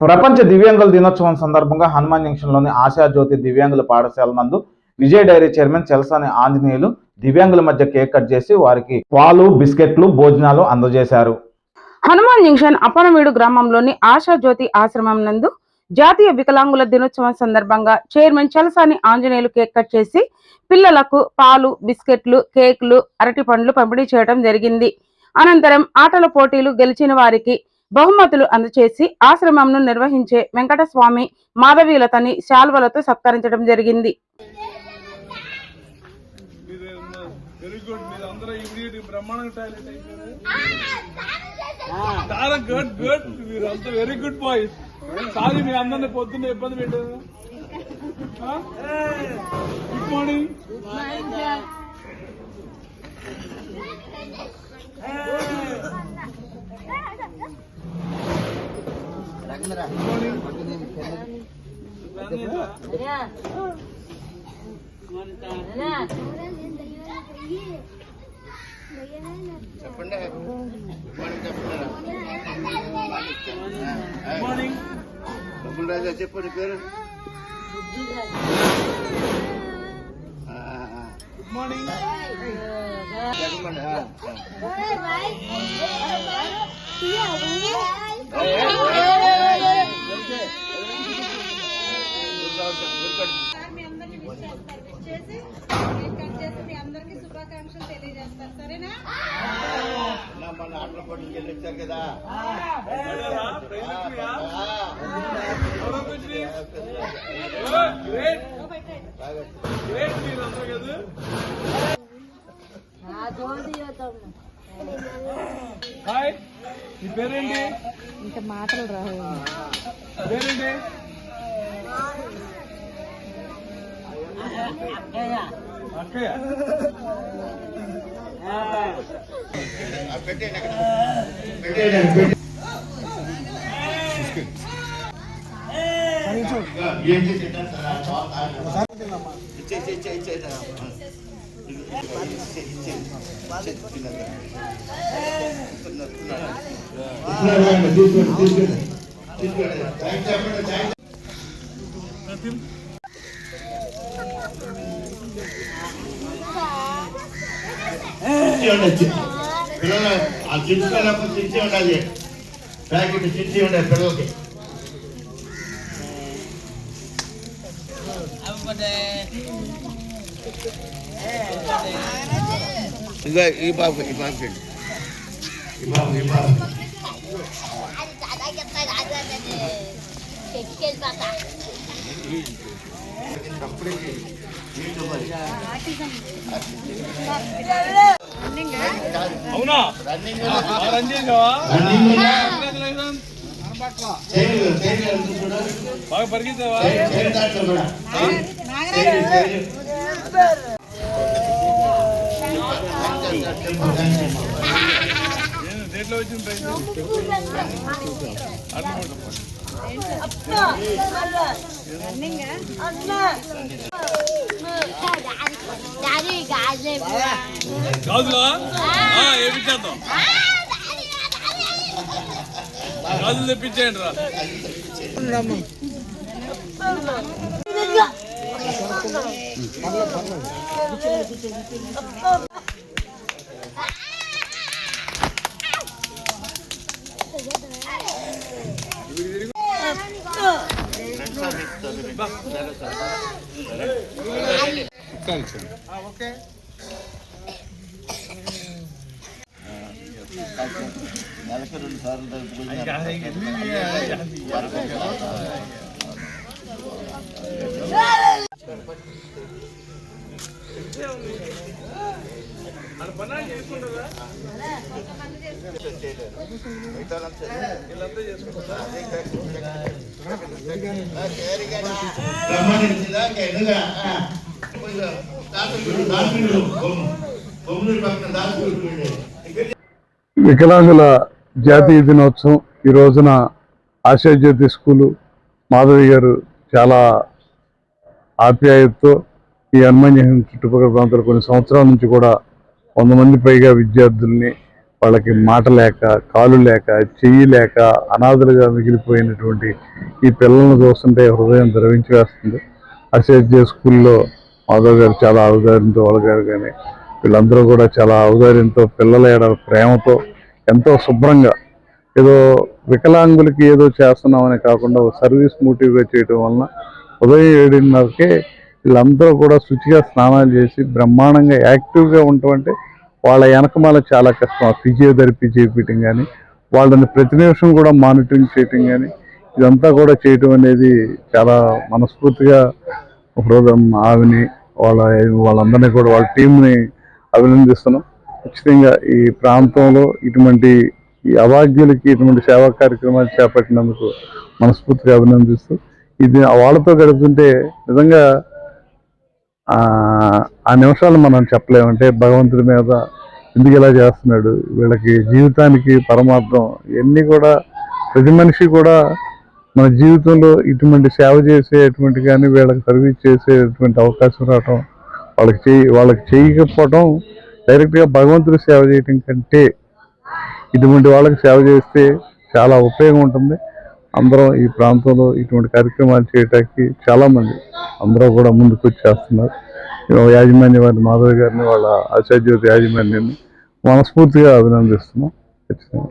ప్రపంచ దివ్యాంగుల దినోత్సవం సందర్భంగా హనుమాన్ జంక్షన్లోని ఆశాజ్యోతి దివ్యాంగుల పాఠశాల నందు విజయ డైరీ చైర్మన్ చెలసాని ఆంజనేయులు దివ్యాంగుల మధ్య కేక్ కట్ చేసి వారికి పాలు బిస్కెట్లు భోజనాలు అందజేశారు. హనుమాన్ జంక్షన్ అపనమీడు గ్రామంలోని ఆశా జ్యోతి ఆశ్రమం నందు జాతీయ వికలాంగుల దినోత్సవం సందర్భంగా chairman Chalasani Anjaneyulu cake cut చేసి పిల్లలకు పాలు బిస్కెట్లు కేకులు అరటి పండ్లు పంపిణీ చేయడం జరిగింది. అనంతరం ఆటల పోటీలు గెలిచిన వారికి బహుమతులు అందచేసి ఆశ్రమంను నిర్వహించే వెంకటస్వామి మాధవీలతని శాల్వలతో సత్కరించడం జరిగింది. వెరీ గుడ్ మీరు అందరూ బ్రహ్మాండంగా టాయిలెట్ అయిపోయారు చాలా గుడ్ గుడ్ మీరు అంతా వెరీ గుడ్ బాయ్స్ సారీ మీ అందరిని పొద్దున్న ఇబ్బంది పెట్టారు good morning good morning Raja చెప్పు నీ పేరు గుడ్ మార్నింగ్ చెప్పండి సార్ మీ అందరినీ విష్ చేస్తారు విష్ చేసి కేక్ కట్ చేసి మీ అందరికీ శుభాకాంక్షలు తెలియజేస్తారు సరేనా మన ఆటల పోటీకి వెళ్ళి వచ్చారు కదా హాయ్ నీ పేరేంటి? ఇంకా మాటలు రావు. పేరేంటి? అక్కయ్య పెట్టేయండి అక్కడ పిల్లలు ఆ చిప్స్ కలప చిచ్చి ఉండాలి ప్యాకెట్ చిచ్చి ఉండాలి పిల్లలకి ఇంకా ఈ బాబు ఈ బాబు ఈ బాబు ఈ బాబు అవునా రన్నింగ్ రన్ చేసావా running Congratulations. Chair chair chair నేను దేంట్లో వచ్చిన ప్రైజ్ డాడీ గాజే గాజులా ఆ, వేపించేద్దాం గాజులు తెప్పించేయండి రా నెలకు రెండు సార్లు సంబంధించిందా వికలాంగుల జాతీయ దినోత్సవం ఈ రోజున ఆశాజ్యోతి స్కూలు మాధవి గారు చాలా ఆప్యాయతతో ఈ హనుమాన్ చుట్టుపక్కల ప్రాంతాలు కొన్ని సంవత్సరాల నుంచి కూడా వంద మంది పైగా విద్యార్థుల్ని వాళ్ళకి మాట లేక కాలు లేక చెయ్యి లేక అనాథలుగా మిగిలిపోయినటువంటి ఈ పిల్లలను చూస్తుంటే హృదయం ద్రవించి వేస్తుంది. అసేజ్య స్కూల్లో మాధవ్ గారు చాలా ఔదార్యంతో వాళ్ళ గారు కానీ వీళ్ళందరూ కూడా చాలా ఔదార్యంతో పిల్లల ఎడల ప్రేమతో ఎంతో శుభ్రంగా ఏదో వికలాంగులకి ఏదో చేస్తున్నామని కాకుండా ఒక సర్వీస్ మోటివ్గా చేయడం వలన ఉదయం ఏడున్నరకే వీళ్ళందరూ కూడా శుచిగా స్నానాలు చేసి బ్రహ్మాండంగా యాక్టివ్గా ఉండటం అంటే వాళ్ళ వెనకమాల చాలా కష్టం. ఆ ఫిజియోథెరపీ చేయించడం కానీ వాళ్ళని ప్రతి నిమిషం కూడా మానిటరింగ్ చేయటం కానీ ఇదంతా కూడా చేయటం అనేది చాలా మనస్ఫూర్తిగా హృదయం ఆవిని వాళ్ళ వాళ్ళందరినీ కూడా వాళ్ళ టీంని అభినందిస్తున్నాం. ఖచ్చితంగా ఈ ప్రాంతంలో ఇటువంటి ఈ అవాగ్యులకి ఇటువంటి సేవా కార్యక్రమాలు చేపట్టినందుకు మనస్ఫూర్తిగా అభినందిస్తూ ఇది వాళ్ళతో గడుపుతుంటే నిజంగా ఆ ఆ నిమిషాలు మనం చెప్పలేమంటే భగవంతుడి మీద ఎందుకు ఇలా చేస్తున్నాడు? వీళ్ళకి జీవితానికి పరమార్థం ఇవన్నీ కూడా ప్రతి మనిషి కూడా మన జీవితంలో ఇటువంటి సేవ చేసేటువంటి కానీ వీళ్ళకి సర్వీస్ చేసేటువంటి అవకాశం రావటం వాళ్ళకి చేయి వాళ్ళకి చేయకపోవటం డైరెక్ట్గా భగవంతుడి సేవ చేయటం కంటే ఇటువంటి వాళ్ళకి సేవ చేస్తే చాలా ఉపయోగం ఉంటుంది. అందరం ఈ ప్రాంతంలో ఇటువంటి కార్యక్రమాలు చేయడానికి చాలామంది అందరూ కూడా ముందుకు వచ్చి చేస్తున్నారు యాజమాన్య వారి మాధవ్ గారిని వాళ్ళ ఆచార్య యాజమాన్యాన్ని మనస్ఫూర్తిగా అభినందిస్తున్నాం. ఖచ్చితంగా.